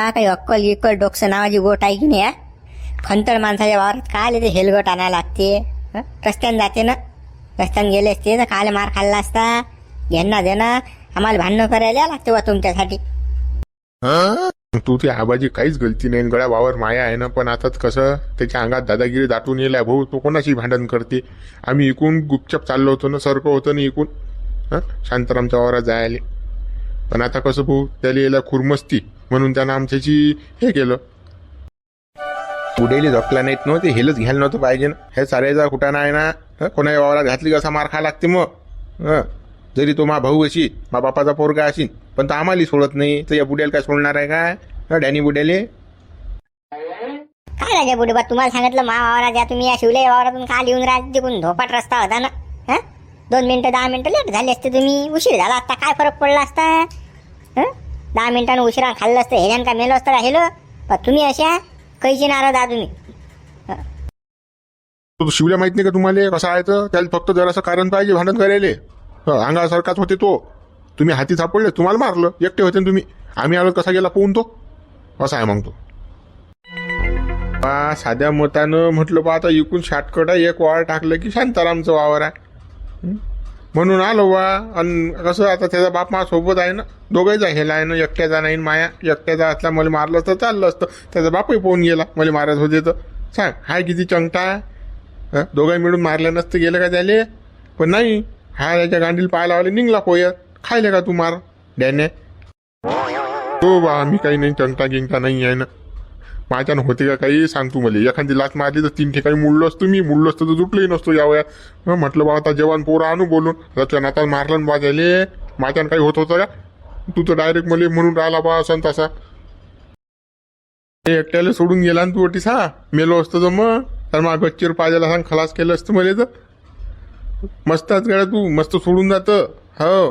हा काही अक्कल इक्कल डोकसं नावाची गोट आहे की नाही हा? खंतर माणसाच्या वावरात काय ते हेलगट आणायला लागते. रस्त्यानं जाते ना? रस्त्यानं गेले असते तर काल मार खाल्ला असता. घेणं देणं आम्हाला भांडणं करायला लागते बा तुमच्यासाठी. तू ती आबाजी काहीच गलती नाही. गळ्या वावर माया आहे ना पण आता कसं त्याच्या अंगात दादागिरी दाटून येल्या भाऊ. तो कोणाशी भांडण करते? आम्ही इकून गुपचाप चाललो होतो ना सरकं होतं ना इकून. हां? शांतारामच्या वावरात जायला. पण आता कसं भाऊ त्याला यायला खुरमस्ती म्हणून त्यानं आमच्याची हे केलं. उडेली झपला नाहीत ना ते हेलच घ्यायला नव्हतं पाहिजे ना. हे साऱ्याचा कुठं नाही ना? हं? कोणाच्या वावरात घातली कसा मार खा लागते मग? हं जरी तो मा भाऊ अशी मा बापाचा पोरगा असेल पण तो आम्हाला सोडत नाही. तर या बुड्याला काय सोडणार आहे काय? हं, डॅनी बुड्याले? काय राजा बुडेबा तुम्हाला सांगितलं मा वावरात या तुम्ही या शिवले वावरातून काल येऊन राज तिकून धोपाट रस्ता होता ना? हा? दोन मिनिटं दहा मिनिटं लेट झाले असते तुम्ही. उशीर झाला असता काय फरक पडला असता? दहा मिनिटांनी उशिरा खाल्लं असतं ह्याच्यानं का मेलो असतं का हेलो? पण तुम्ही अशा? कैची नाराज आहात तुम्ही. तो शिवल्या माहीत नाही का तुम्हाला? कसं आहे तर? त्याला फक्त जरासं कारण पाहिजे भांडण करायले. अंगासारखाच होते तो. तुम्ही हाती सापडले तुम्हाला मारलं. एकटे होते ना तुम्ही. आम्ही आलो कसा गेला पोहून तो? असा आहे मग तो. बा साध्या मतानं म्हटलं बा आता इकून शाटकट एक वावर टाकलं की शांतारामचं वावर आहे. म्हणून आलो बा आणि कसं आता त्याचा बाप मा सोबत आहे ना. दोघंही ह्याला आहे ना एकट्याचा नाही माया एकट्याचा असला मला मारलं तर चाललं असतं. त्याचा बापही पोहून गेला मला मारत होते तर. सांग हाय किती चंगटा दोघंही मिळून मारलं नसतं गेलं का त्याले? पण नाही हा त्याच्या गांडील पाहायला आले निघला पोयत खायले का तू मार? डॅने हो बा मी काही नाही चंगटा गिंगटा नाही आहे ना. माझ्यानं होते का काही सांग तू मला. एखादी लाच मारली तर तीन ठिकाणी मुडलो असतो मी मुडलो असतो तर जुटलंही नसतो यावया मग म्हटलं बा आता जवान पोरं आणू बोलून. त्याच्या आता मारलं बाजायले माझ्यानं काही होत होतं का? तू तर डायरेक्ट मला म्हणून राहिला बा असं तसा. एकट्याला सोडून गेला ना तू अटीस हा? मेलो असतो तर मग. तर मग गच्चीवर पाजायला सांग खलास केलं असतं मला तर. मस्तच गड्या तू मस्त सोडून जातं. हो.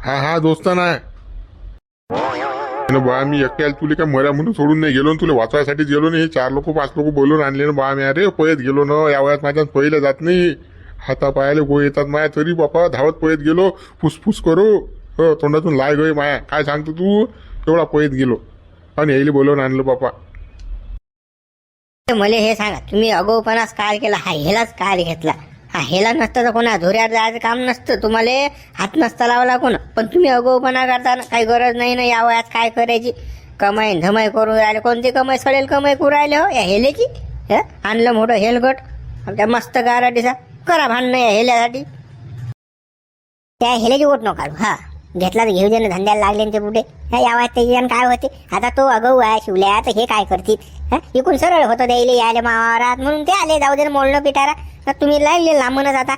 हा हा दोस्त बा मी एकट्याला तुला काय मऱ्या म्हणून सोडून नाही गेलो तुला वाचवायसाठी गेलो नाही. हे चार लोक पाच लोक बोलून आणले ना बा मी अरे पळत गेलो ना या वयात माझ्या पहिलं जात नाही. हाता पायाला गो येतात माया तरी बापा धावत पळत गेलो. फुसफुस करू. हो तोंडातून लाय गय माया. काय सांगतो तू? एवढा पळत गेलो. आणि यायला बोलवून आणलं बापा. मला हे सांगा तुम्ही अगोपणाच काय केला हा ह्यालाच काय घेतला. हेला नसतं तर कोणा धुऱ्यात जायचं काम नसतं. तुम्हाला हात नसता लावला कोण पण तुम्ही अगोपणा करता काही गरज नाही ना या वयात काय करायची? कमाई धमाई करून राहिले. कोणती कमाई सडेल कमाई करू राहिले हो? या हेलेची हे? आणलं मोठं हेलगट. त्या मस्त गाराटीचा करा भांडणं या हेल्यासाठी. त्या हेल्याची ओट नका हा. घेतला तर घेऊ दे ना धंद्याला लागले ते पुढे हा या वयात त्याची काय होते? आता तो अगाऊ आहे शिवल्या तर हे काय करतील? इकून सरळ होतं द्यायले यायला मावारात म्हणून ते आले जाऊ दे मोडलं मोडणं पिटारा. तर तुम्ही लागले लांबूनच आता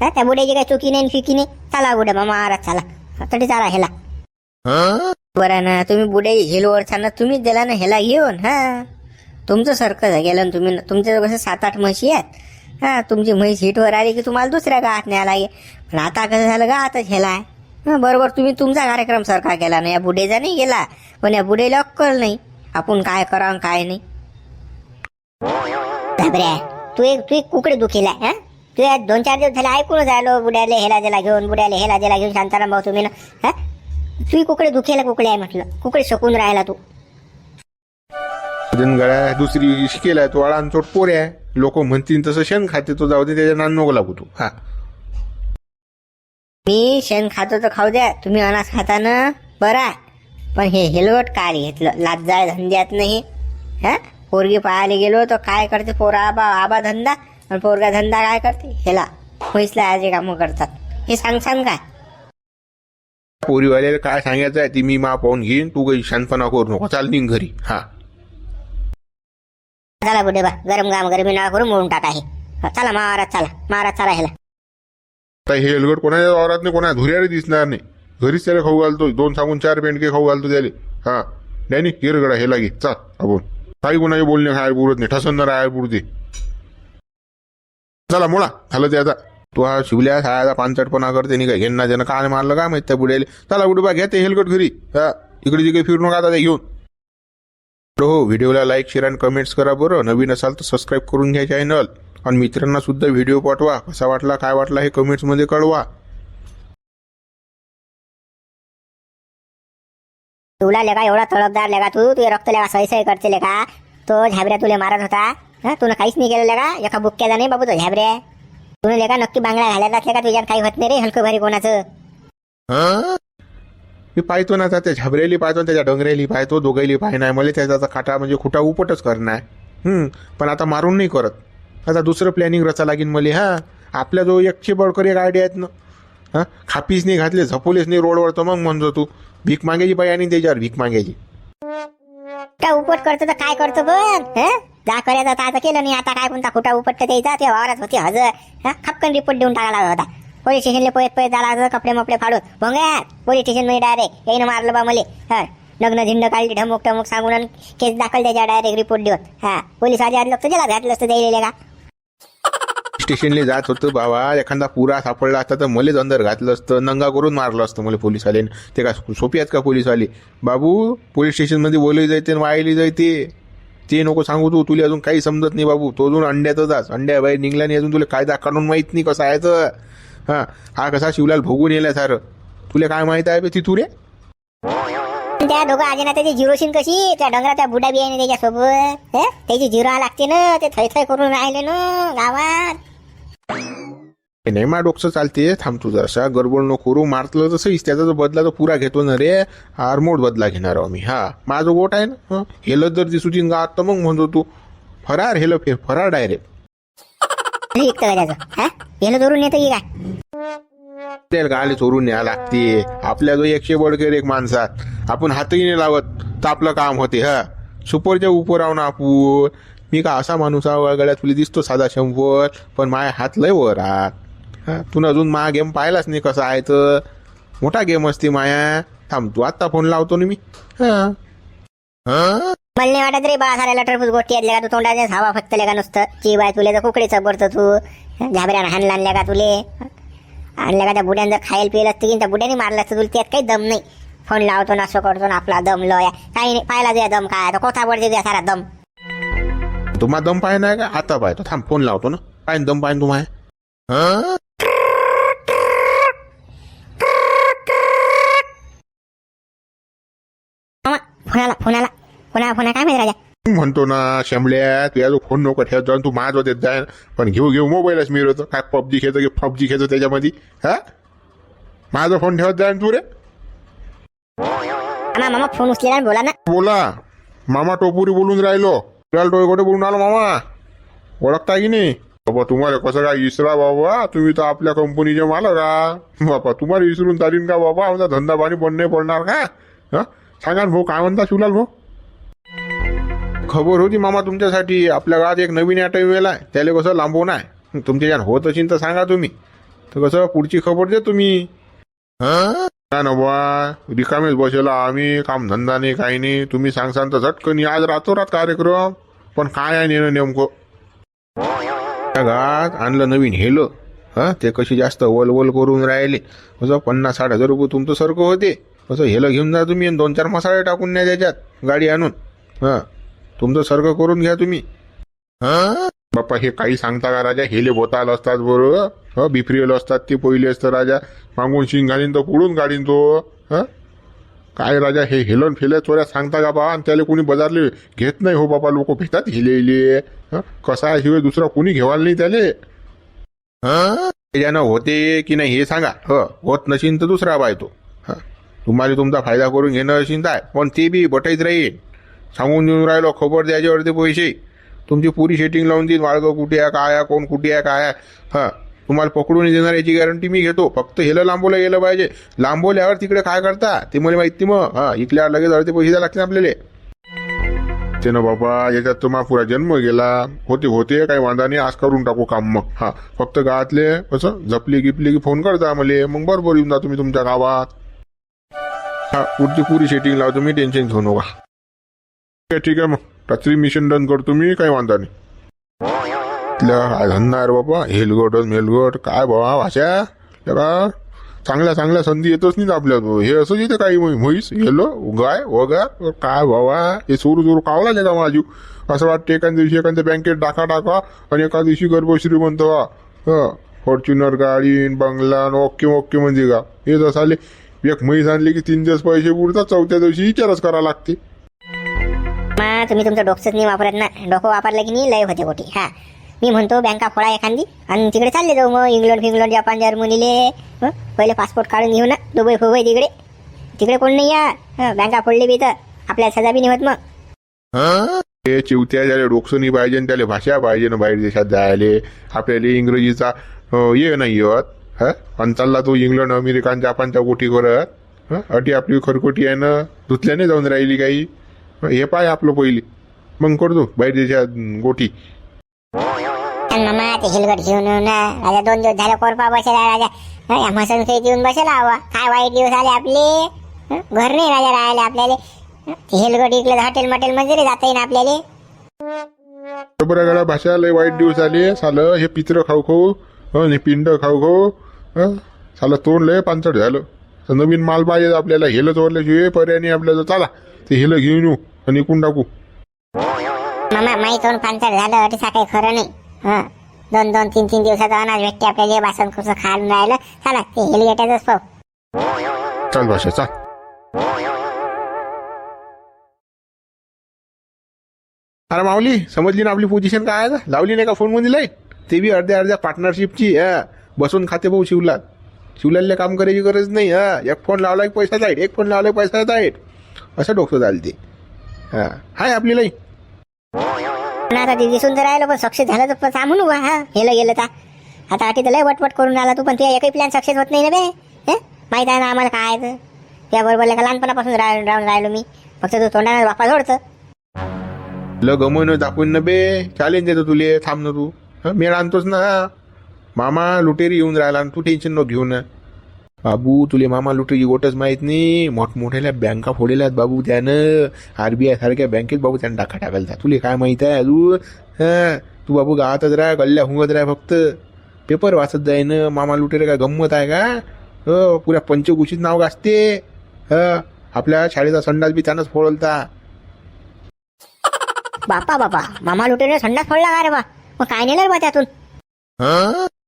हा त्या बुड्याची काही चुकी नाही फिकी नाही. चला बुड्या मामा महाराज चला. तरी चला ह्याला. बरं ना तुम्ही बुड्या हिलवर ना तुम्हीच दिला ना ह्याला घेऊन हा? तुमचं सारखं गेलं ना तुम्ही तुमच्या कसं सात आठ म्हशी आहेत हा? तुमची म्हैस हिटवर आली की तुम्हाला दुसऱ्या गावात न्यायला पण आता कसं झालं गावातच हेला आहे. बरोबर तुम्ही तुमचा कार्यक्रम सारखा केला ना या बुडेचा नाही गेला पण या बुडेला अक्कल नाही. आपण काय करा काय नाही. घाबऱ्या तू एक तू एक कुकडे दुखीला हा? तू या दोन चार दिवस झाले ऐकूनच आलो बुड्याले हेला दिला घेऊन बुड्याले हेला दिला घेऊन शांताराम भाऊ तुम्ही ना हा? तू कुकडे दुखेला कुकडे आहे म्हटलं कुकडे शकून राहिला तू. गळ्या दुसरी शिकेला तो अळांचोट पोर आहे. लोक म्हणतील तसं शेण खाते तो जाऊ दे त्याच्या नान नको लागू तू हा. मी शेण खातो तर खाऊ द्या. तुम्ही अनास खाता ना? बरं आहे. पण हे हेलवट काय घेतलं. लाजाळ धंद्यात नाही. हा? पोरगी पाहायला गेलो तर काय करते पोरा? आबा आबा धंदा. आणि पोरगा धंदा काय करते? हेला. म्हैसला आजे कामं करतात. हे सांग सांग काय? पोरीवाल्याला काय सांगायचं आहे ती मी मा पाहून घेईन. तू काही शांतपणा करू नको. चाल निघ घरी. हा. चला बुडे बा. गरम गाम गरमी नाव करून मोडून टाका हे. चला महाराज चला. महाराज चला हेला तर हे हेलगट कोणाच्या वावरात नाही कोणा धुर्यारी दिसणार नाही. घरीच त्याला खाऊ घालतो. दोन सांगून चार पेंडके खाऊ घालतो त्याले. हा. नाही गिरगडा हे लागे चाल आपण. काही कोणाचे बोलणे हायर पुरत नाही. ठसन राहायला पुरते. चला मुळा झालं ते आता. तू हा शिवल्या खायला पानचटपणा करते. नाही काय घेणं ज्यानं काय मारलं. काय माहीत त्या बुड्याले. चला बुडबा घ्या ते हेलगट घरी. हा. इकडे तिकडे फिरू नका आता ते घेऊन. हो, हो व्हिडिओला लाईक शेअर आणि कमेंट्स करा बरं. नवीन असाल तर सबस्क्राईब करून घ्या चॅनल आणि मित्रांना सुद्धा व्हिडिओ पाठवा. कसा वाटला काय वाटला हे कमेंट्समध्ये कळवा. तुला लेका एवढा तळपदार लेका तू तू रक्त लेका सही सही करते लेका. तो झाबऱ्या तुला मारत होता. हा? तुला काहीच नाही केलं लेका. एका बुक्क्याचा नाही बाबू तो झाबऱ्या. तुला लेका नक्की बांगड्या घालायला असल्या का तुझ्यात काही होत नाही रे हलकं भारी कोणाचं. मी पाहतो ना आता त्या झाबरेली पाहतो त्याच्या डोंगरेली पाहतो दोघैली पाय नाही मला त्याचा खाटा म्हणजे खुटा उपटच करणार. हम्म, पण आता मारून नाही करत. आता दुसरं प्लॅनिंग रचा लागेल मले हा. आपल्याजवळ जो एकशे बळकर एक आयडिया आहेत ना. हा? खापीस नाही घातले झपोलेच नाही रोडवर तर मग म्हणतो तू. भीक मागायची बाई आणि त्याच्यावर भीक मागायची. काय उपट करतो तर काय करतो पण जा करायचं आता केलं नाही आता काय कोणता खोटा उपट द्यायचा ते वावरात होते हजर. हा? खपकन रिपोर्ट देऊन टाकायला होता. पोलीस स्टेशनला पळत पळत झाला होता कपडे मपडे फाडून. भोंगा पोलीस स्टेशनमध्ये डायरेक्ट येईन मारलं बा मले. हा? लग्न झिंड काढली ढमक टमक सांगून आणि केस दाखल त्याच्या डायरेक्ट रिपोर्ट देऊन. हा? पोलीस आधी आधी लक्ष दिला घातलं असतं द्यायला का? स्टेशनला जात होतं बाबा. एखादा पुरा सापडला असता तर मलेच अंदर घातलं असतं. नंगा करून मारलं असतं मला पोलीसवाले ते का सोपी आहेत का पोलीसवाले? बाबू पोलीस स्टेशनमध्ये बोलली जायते आणि वायली जायते. ते नको सांगू तू. तुला अजून काही समजत नाही बाबू. तो अजून अंड्यातच जास अंड्या बाहेर निघला नाही अजून तुला कायदा काढून माहीत नाही कसा आहे तर. हा हा कसा शिवलाल भोगून येला सारं. तुला काय माहीत आहे ती तिथू रे त्या दोघं आजीना त्याची झिरोशीन कशी? त्या डोंगरा त्या बुडा बी आहे ना त्याच्यासोबत? त्याची झिरो लागते ना ते थै थै करून राहिले ना गावात. नाही मा डोकसं चालते थांब तू जरासा. गडबड नको करू. मारतलं तसंच त्याचा जो बदला तो पुरा घेतो ना रे. आरमोड बदला घेणार आहो मी. हा. माझं गोट आहे ना. हेलं जर दिसून गावात तर मग म्हणतो तू. फरार हेलं फेर फरार डायरेक्ट हा? गेलं येतं चोरून न्या लागते. आपल्या जो एकशे बडकेर एक माणसात आपण हातही नाही लावत. तर आपलं काम होते हा. सुपरच्या उपर राहून आपण. मी का असा माणूस आहे गळ्यात तुला दिसतो साधा शंभर. पण माय हात लय वर आहात. हा तू अजून मा गेम पाहिलाच नाही कसा आहे तर. मोठा गेम असते माया. थांब तू आत्ता फोन लावतो ना मी. हा. हा? मला नाही वाटत रे बा साऱ्या लटरपूस गोष्टी आहेत का तू तोंडाच्या हवा फक्त का नुसतं? ची बाय तुले तर कुकडीचं बरतं तू. झाबऱ्यानं हाणला आणल्या का तुले. आणल्या का त्या बुड्यानं जर खायला पिलं असतं की त्या बुड्याने मारलं असतं तुला त्यात काही दम नाही. फोन लावतो ना असं करतो ना आपला दम लो या काही नाही पाहिला तुझ्या दम काय कोथा पडते तुझ्या सारा दम. तुम्हा दम नाही का? आता पाहतो. थांब फोन लावतो ना. काय दम पाय तुम्हा. फोन आला फोन आला काय माहिती राजा? म्हणतो ना शंभल्या तुझ्या जो फोन नको ठेवत जाऊन तू माझ देत जाय पण घेऊ घेऊ मोबाईलच मिळवतो काय पबजी खेळतो की पबजी खेळतो त्याच्यामध्ये? हा? माझा फोन ठेवत जाय तू रे. मामा मामा फोन उचलेला आणि बोला ना. बोला. मामा टोपुरी बोलून राहिलो. तुला टोयकोटे बोलून आलो मामा. ओळखता की नाही? बाबा तुम्हाला कसं काय इसरा बाबा? तुम्ही तर आपल्या कंपनीचे मालक का बाबा तुम्हाला विसरून चालीन का बाबा? आमचा धंदा पाणी बंद नाही पडणार का? हा? सांगा ना भाऊ काय म्हणता शिवलाल भाऊ? खबर होती मामा तुमच्यासाठी. आपल्या गावात एक नवीन ॲटम वेल आहे. त्याला कसं लांबवून आहे. तुमच्या होत असेल तर सांगा तुम्ही. तर कसं पुढची खबर दे तुम्ही. हा? ना बुवा रिकामेच बसेला. आम्ही काम धंदा नाही काही नाही. तुम्ही सांगसान तर झटकन. आज रातोरात कार्यक्रम. पण काय आहे नेणं नेमकं? त्या गावात आणलं नवीन हेलं. हा? ते कशी जास्त वलवल करून राहिले. कसं पन्नास साठ हजार रुपये तुमचं सारखं होते. असं हेलं घेऊन जा तुम्ही आणि दोन चार मसाले टाकून न्या त्याच्यात गाडी आणून. हा. तुमचं सर्ग करून घ्या तुम्ही. हा? बाप्पा हे काही सांगता का राजा? हेले बोताल असतात बरोबर ह बिफरियल असतात ते पहिले असतं राजा. मागून शिंग घालीन तर पुढून गाडीन तो. हा? काय राजा हे हेलन फेले चोऱ्या सांगता का बा? आणि त्याला कोणी बजारले? घेत नाही हो बाबा लोक भेटतात हिले हिले कसा आहे शिवाय दुसरा कोणी घेवाल नाही त्याले? हां? त्याच्यानं होते की नाही हे सांगा. ह होत नशीन तर दुसरा पाहतो तो. तुम्हाला तुमचा फायदा करून घेणं असेल पण ते बी बटाईत राहील सांगून देऊन राहिलो खबर द्यायचे अर्धे पैसे. तुमची पुरी सेटिंग लावून देईन वाळगं कुठे आहे काय आहे कोण कुठे आहे काय आहे. हां तुम्हाला पकडून देणार याची गॅरंटी मी घेतो. फक्त हेलं लांबवलं गेलं पाहिजे. लांबवल्यावर तिकडे काय करता? ते मला माहिती मग. हां इकल्यावर लगेच अर्धे पैसे द्यायला लागतील आपल्याला. ते ना बाबा याच्यात तर मा पुरा जन्म गेला. होते होते काही वांदा नाही. आज करून टाकू काम मग. हा फक्त गावातले कसं झपली गिपली की फोन करता मला मग बरोबर येऊन जा तुम्ही तुमच्या गावात. हा पुढची पुरी सेटिंग लावतो मी टेन्शन घेऊ नका. ठीक आहे ठीक आहे मग. रात्री मिशन डन करतो मी काही वांधा नाही. इथल्या धंदा रे बाबा हेलगट मेलगट काय बाबा भाषा? का चांगल्या चांगल्या संधी येतच नाही आपल्या हे असं येते काही म्हैस हेलो गाय वगैरे काय बाबा हे चोरू चोरू कावला नाही का माझी. असं वाटतं एखाद्या दिवशी एखाद्या बँकेत टाका टाका आणि एका दिवशी गर्भश्री म्हणतो हा फॉर्च्युनर गाडी बंगला ओके ओके म्हणजे का हे जसाले एक म्हैस आणली की तीन दिवस पैसे बुडतात चौथ्या दिवशी विचारच करा लागते. मग तुम्ही तुमचं डोकंच नाही वापरत ना. डोकं वापरलं की नाही लय होते गोटी. हा. मी म्हणतो बँका फोडा एखादी. आणि तिकडे चालले जाऊ मग इंग्लंड फिंग्लंड जपान जर्मनीले? पहिले पासपोर्ट काढून घेऊ ना. दुबई फुबई तिकडे. तिकडे कोण नाही या. हं, बँका फोडली बी तर. आपल्याला सजा बी नाही होत मग. हे चिवत्या ज्याला डोकसं नाही पाहिजे त्याला भाषा पाहिजे ना बाहेर देशात जायले. आपल्याला इंग्रजीचा ये नाही येत हा आणि चालला तो इंग्लंड अमेरिका आणि जपानच्या गोटी करत हं? अटी आपली खरकोटी आहे ना धुतल्याने जाऊन राहिली काही हं, पाय आपलं पहिली मग करतो बाहेर देशात गोटी आणि मामा ते हिलगट घेऊन ना राजा दोन दिवस झाले कोरपा बसेला राजा हं, या मसन काही येऊन बसेला हवा काय वाईट दिवस आले आपले घर नाही राजा राहिले आपल्याला हेलगट इकडे हॉटेल मटेल मध्ये जाता येईन आपल्याला बरं गड्या भाषा लय वाईट दिवस आले सालं हे पित्र खाऊ खाऊ हे पिंड खाऊ खाऊ हं, सालं तोंड लय पांचट झालं. तर नवीन माल पाहिजे आपल्याला हेलं चोरल्याशिवाय पर्याय नाही आपल्याला चला ते हेलं घेऊन येऊ आणि इकून टाकू. मामा माहीत होऊन पांचट झालं तसा काही खरं नाही. हं? दोन दोन तीन तीन दिवसाचं अनाज भेटते आपल्याला बासन कसं खायला राहिलं. चला ते हेलिगेटातच पाहू. चल भाषा चाल अरे माऊली समजली ना आपली पोझिशन काय आहे? लावली नाही का फोनमध्ये लय? ते बी अर्ध्या अर्ध्या पार्टनरशिपची बसून खाते भाऊ शिवलात. शिवलाला काम करायची गरज नाही हा. एक फोन लावला की पैसा जाईल एक फोन लावला की पैसा जाईल असं डोकं झालं ते हा. हाय आपली लई. पण आता ते दिसून तर राहिलं पण सक्सेस झालं तर पण सांगू नको हा. हेलं गेलं तर आता आठी तर लय वटवट करून राहिला तू पण तुझ्या एकही प्लॅन सक्सेस होत नाही ना बे? हे? माहीत आहे ना आम्हाला काय आहे ते. त्या बरोबर का लहानपणापासून राह- राहून राहिलो मी. फक्त तू तोंडाने बापा जोडतं. ल गमवणं दाखवून न बे. चॅलेंज देतो तुले थांब ना तू. हं, मेळ आणतोच ना मामा लुटेरी येऊन राहिला आणि तू टेन्शन नको घेऊ ना. बाबू तुले मामा लुटेरी गोटच माहीत नाही. मोठमोठ्याल्या बँका फोडेल्यात बाबू त्यानं. आरबीआय सारख्या बँकेत बाबू त्यानं टाका टाकायला तुले काय माहीत आहे? अजून हं, तू बाबू गावातच राह गल्ल्या हुंगत राह फक्त. पेपर वाचत जाय ना मामा लुटेरे काय गंमत आहे का? हो पुऱ्या पंचकुशीत नाव गाजते. हं, आपल्या शाळेचा संडास बी त्यानंच फोडलता. बापा बापा मामा लुटेने संडास फोडला का रे बा? मग काय नेलं रे बा त्यातून?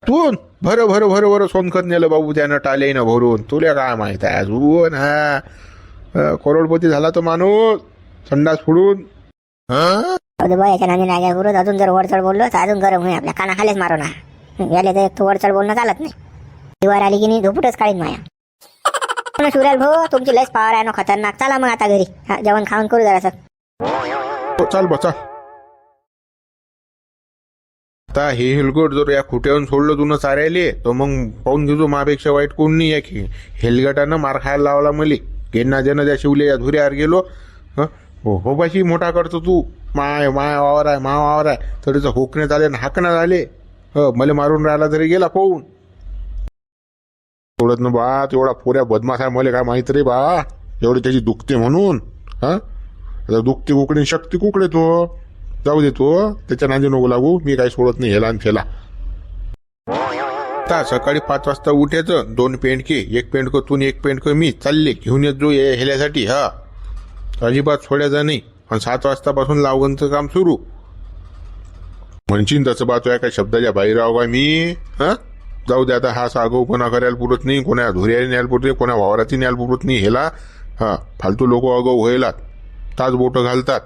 तू भर भर भर भर सोनखत नेलं बाबू त्यानं टाले ना भरून. तुला काय माहीत आहे? अजून हा करोडपती झाला तो माणूस. संडास फोडून. अरे बा याच्या नाग्या अजून जर वरचढ बोललो तर अजून गरम होईल. आपल्या कानाखालीच मारू ना. याले तर एक तर वरचढ बोलणं चालत नाही. दिवार आली की नाही झोपूटच काढीन माया. पण शिवराज भाऊ तुमची लस पावर आहे. ना खतरनाक. चला मग आता घरी. जेवण खाऊन करू जरासं. हो, चाल बा चाल. आता हे हेलगट जर या खुट्यावरून सोडलं तू चारायले तर मग पाहून घेतो मापेक्षा वाईट कोण नाही आहे. हेलगटानं मार खायला लावला मले. गेना ज्यानं त्या शिवले या धुऱ्यावर गेलो हं? हो हो बाशी मोठा करतो तू. माय माय वावर आहे मा वावर आहे. तरीच होकण्यात आले आणि हाकण्यात आले ह मला मारून राहिला तरी गेला पाहून. सोडत ना बा तेवढा पोऱ्या बदमाश आहे मला काय माहीत रे बा. एवढी त्याची दुखते म्हणून हा? आता दुखते कुकडे शक्ती कुकडे तो? जाऊ दे तो त्याच्या नांदी नको लागू मी काही सोडत नाही हेला आणि फेला आता सकाळी पाच वाजता उठायचं दोन पेंडके एक पेंडक तून एक पेंडक मी चालले घेऊन येत जो हेल्यासाठी हा. अजिबात सोडायचा नाही आणि सात वाजतापासून लावगणचं काम सुरू. म्हणशील तसं बा काय शब्दाच्या बाहेर राव का मी हा? जाऊ दे आता हा सागवपणा करायला पुरत नाही कोणा धुर्याने न्यायला पुरत नाही कोणा वावराची न्यायला पुरत नाही हेला हा फालतू लोक अगाऊ व्हायलात ताच बोटं घालतात.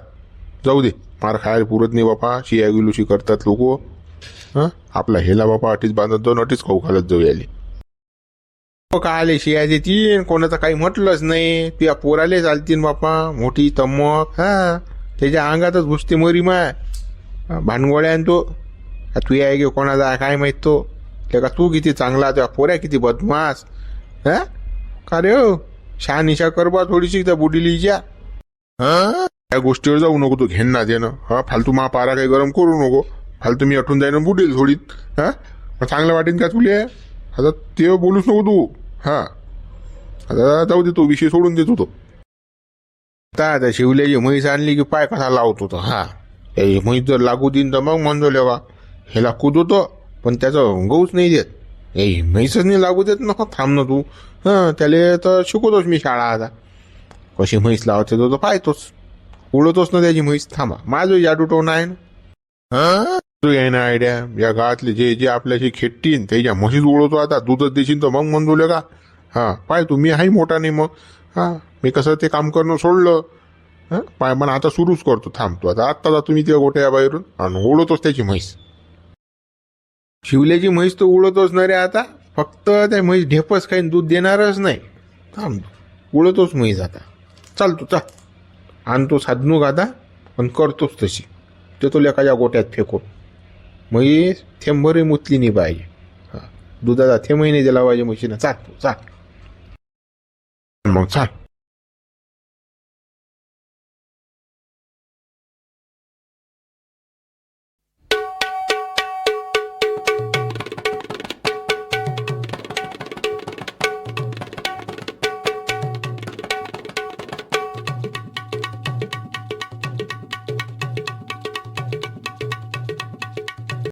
जाऊ दे. मार खायला पुरत नाही बापा. शिया गिलुशी करतात लोक. हां? आपला हेला बापा अटीच बांधत जाऊन अटीच खाऊ घालत जाऊ याले. काय आले शिया देतीन कोणाचं काही म्हटलंच नाही. तुया पोराले चालतीन बापा मोठी तमक हा? त्याच्या अंगातच घुसते मरी माय. भानगोळ्यान तो. तू आहे की कोणाचा काय माहीत तो? त्या का तू किती चांगला त्या पोऱ्या किती बदमास हा? का रे हो? शहानिशा कर बा थोडीशी त्या बुडिलीच्या. हा? त्या गोष्टीवर जाऊ नको तू घेणं देणं. हा? फालतू मा पारा काही गरम करू नको. फालतू मी अठून जाईन बुडेल थोडीत. हा? चांगलं वाटेन का तुले? आता ते बोलूच नको तू. हा? आता जाऊ दे तो विषय सोडून देतो तो. आता आता शिवल्याची म्हैस आणली की पाय कसा लावतो तो हा. हे म्हैस जर लागू देईन तर मग म्हणतो लेवा ह्याला कुदवतो पण त्याचं गहूच नाही देत. ए म्हैसच नाही लागू देत ना थांब ना तू. हा त्याला तर शिकवतोच मी शाळा आता. कशी म्हैस लावते तो तर पाहतोच. उडतोच ना त्याची म्हैस. थांबा. माझं जादू टोन आहे ना? तू आहे ना आयडिया. या गावातले जे जे आपल्याशी खेटतीन त्याच्या म्हशीच उडवतो आता. दूधच देशील तर मग म्हणतो का? हा. पाय तू मी आहे मोठा नाही मग. हा. मी कसं ते काम करणं सोडलं. पाय पण आता सुरूच करतो. थांबतो आता आत्ता जा तुम्ही त्या गोट्या बाहेरून आणि उडवतोच त्याची म्हैस. शिवल्याची म्हैस तर उडतच ना रे आता. फक्त त्या म्हैस ढेपच काही दूध देणारच नाही. थांब. उडतोच म्हैस आता. चालतो चाल आणतो साधनू गादा पण करतोच तशी. ते तो लेखाच्या गोट्यात फेकून. म्हैस थेंबरही मुतली नाही पाहिजे हां. दुधाचा थेंबही नाही दिला पाहिजे म्हशीनं चाल तू चाल. मग चाल.